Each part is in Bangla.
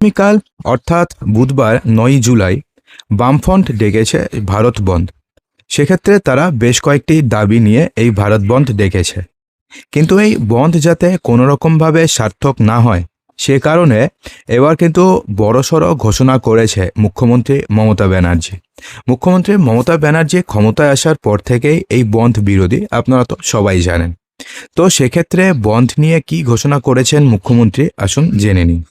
আগামীকাল, অর্থাৎ বুধবার নয় জুলাই, বামফ্রন্ট ডেকেছে ভারত বন্ধ। সেক্ষেত্রে তারা বেশ কয়েকটি দাবি নিয়ে এই ভারত বন্ধ ডেকেছে। কিন্তু এই বন্ধ যাতে কোনো রকমভাবে সার্থক না হয়, সে কারণে এবার কিন্তু বড়সড় ঘোষণা করেছে মুখ্যমন্ত্রী মমতা ব্যানার্জি। মুখ্যমন্ত্রী মমতা ব্যানার্জি ক্ষমতায় আসার পর থেকেই এই বন্ধ বিরোধী আপনারা তো সবাই জানেন। তো সেক্ষেত্রে বন্ধ নিয়ে কি ঘোষণা করেছেন মুখ্যমন্ত্রী, আসুন জেনে নিন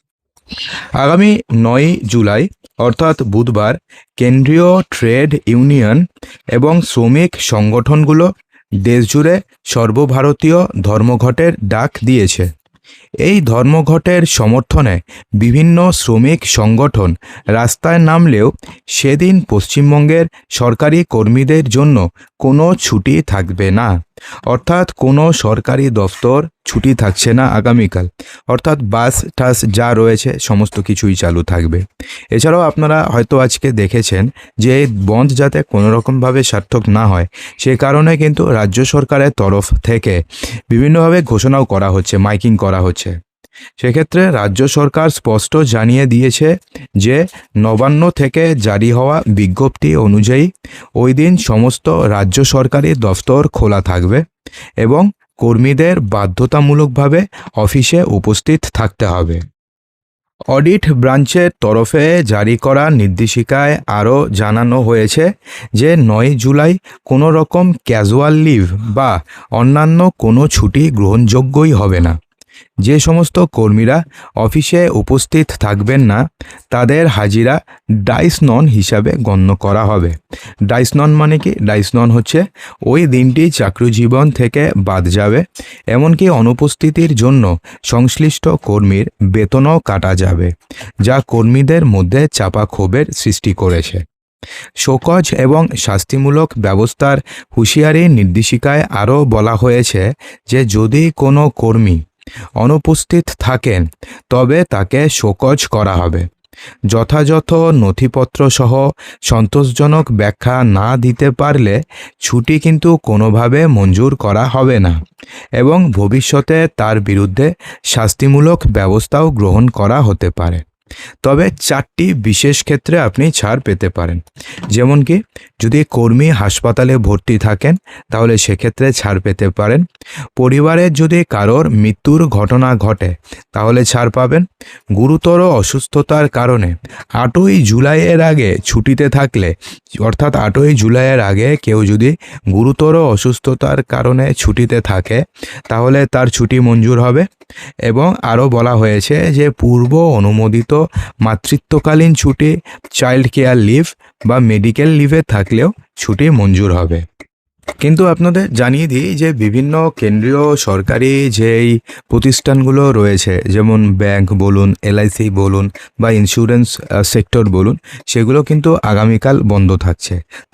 আগামী নয় জুলাই, অর্থাৎ বুধবার, কেন্দ্রীয় ট্রেড ইউনিয়ন এবং শ্রমিক সংগঠনগুলো দেশজুড়ে সর্বভারতীয় ধর্মঘটের ডাক দিয়েছে। এই ধর্মঘটের সমর্থনে বিভিন্ন শ্রমিক সংগঠন রাস্তায় নামলেও সেদিন পশ্চিমবঙ্গের সরকারি কর্মীদের জন্য কোনো ছুটি থাকবে না। অর্থাৎ কোনো সরকারি দফতর ছুটি থাকছে না আগামীকাল। অর্থাৎ বাস টাস যা রয়েছে, সমস্ত কিছুই চালু থাকবে। এছাড়াও আপনারা হয়তো আজকে দেখেছেন যে এই বন্ধ যাতে কোনোরকমভাবে সার্থক না হয়, সে কারণে কিন্তু রাজ্য সরকারের তরফ থেকে বিভিন্নভাবে ঘোষণাও করা হচ্ছে, মাইকিং করা হচ্ছে। সেক্ষেত্রে রাজ্য সরকার স্পষ্ট জানিয়ে দিয়েছে যে নবান্ন থেকে জারি হওয়া বিজ্ঞপ্তি অনুযায়ী ওই দিন সমস্ত রাজ্য সরকারি দফতর খোলা থাকবে এবং কর্মীদের বাধ্যতামূলকভাবে অফিসে উপস্থিত থাকতে হবে। অডিট ব্রাঞ্চের তরফে জারি করা নির্দেশিকায় আরও জানানো হয়েছে যে নয় জুলাই কোনো রকম ক্যাজুয়াল লিভ বা অন্যান্য কোনো ছুটি গ্রহণযোগ্যই হবে না। যে সমস্ত কর্মীরা অফিসে উপস্থিত থাকবেন না, তাদের হাজিরা ডাইস নন হিসাবে গণ্য করা হবে। ডাইস নন মানে কি? ডাইসনন হচ্ছে ওই দিনটি চাকরি জীবন থেকে বাদ যাবে, এমনকি অনুপস্থিতির জন্য সংশ্লিষ্ট কর্মীর বেতনও কাটা যাবে, যা কর্মীদের মধ্যে চাপা ক্ষোভের সৃষ্টি করেছে। শোকজ এবং শাস্তিমূলক ব্যবস্থার হুঁশিয়ারি নির্দেশিকায় আরও বলা হয়েছে যে, যদি কোনো কর্মী অনুপস্থিত থাকেন, তবে তাকে শোকজ করা হবে। যথাযথ নথিপত্র সহ সন্তোষজনক ব্যাখ্যা না দিতে পারলে ছুটি কিন্তু কোনোভাবে মঞ্জুর করা হবে না এবং ভবিষ্যতে তার বিরুদ্ধে শাস্তিমূলক ব্যবস্থাও গ্রহণ করা হতে পারে। তবে চারটি বিশেষ ক্ষেত্রে আপনি ছাড় পেতে পারেন। যেমন কি, যদি কর্মী হাসপাতালে ভর্তি থাকেন, তাহলে সেক্ষেত্রে ছাড় পেতে পারেন। পরিবারের যদি কারোর মৃত্যুর ঘটনা ঘটে, তাহলে ছাড় পাবেন। গুরুতর অসুস্থতার কারণে আটই জুলাইয়ের আগে ছুটিতে থাকলে, অর্থাৎ আটই জুলাইয়ের আগে কেউ যদি গুরুতর অসুস্থতার কারণে ছুটিতে থাকে, তাহলে তার ছুটি মঞ্জুর হবে। এবং আরও বলা হয়েছে যে পূর্ব অনুমোদিত মাতৃত্বকালীন ছুটি চাইল্ড কেয়ার লিভ বা মেডিকেল লিভে থাকলেও ছুটি মঞ্জুর হবে। কিন্তু আপনাদের জানিয়ে দিই যে বিভিন্ন কেন্দ্রীয় সরকারি যেই প্রতিষ্ঠানগুলো রয়েছে, যেমন ব্যাংক বলুন এলআইসি বলুন বা ইন্স্যুরেন্স সেক্টর বলুন, সেগুলো কিন্তু আগামীকাল বন্ধ থাকছে।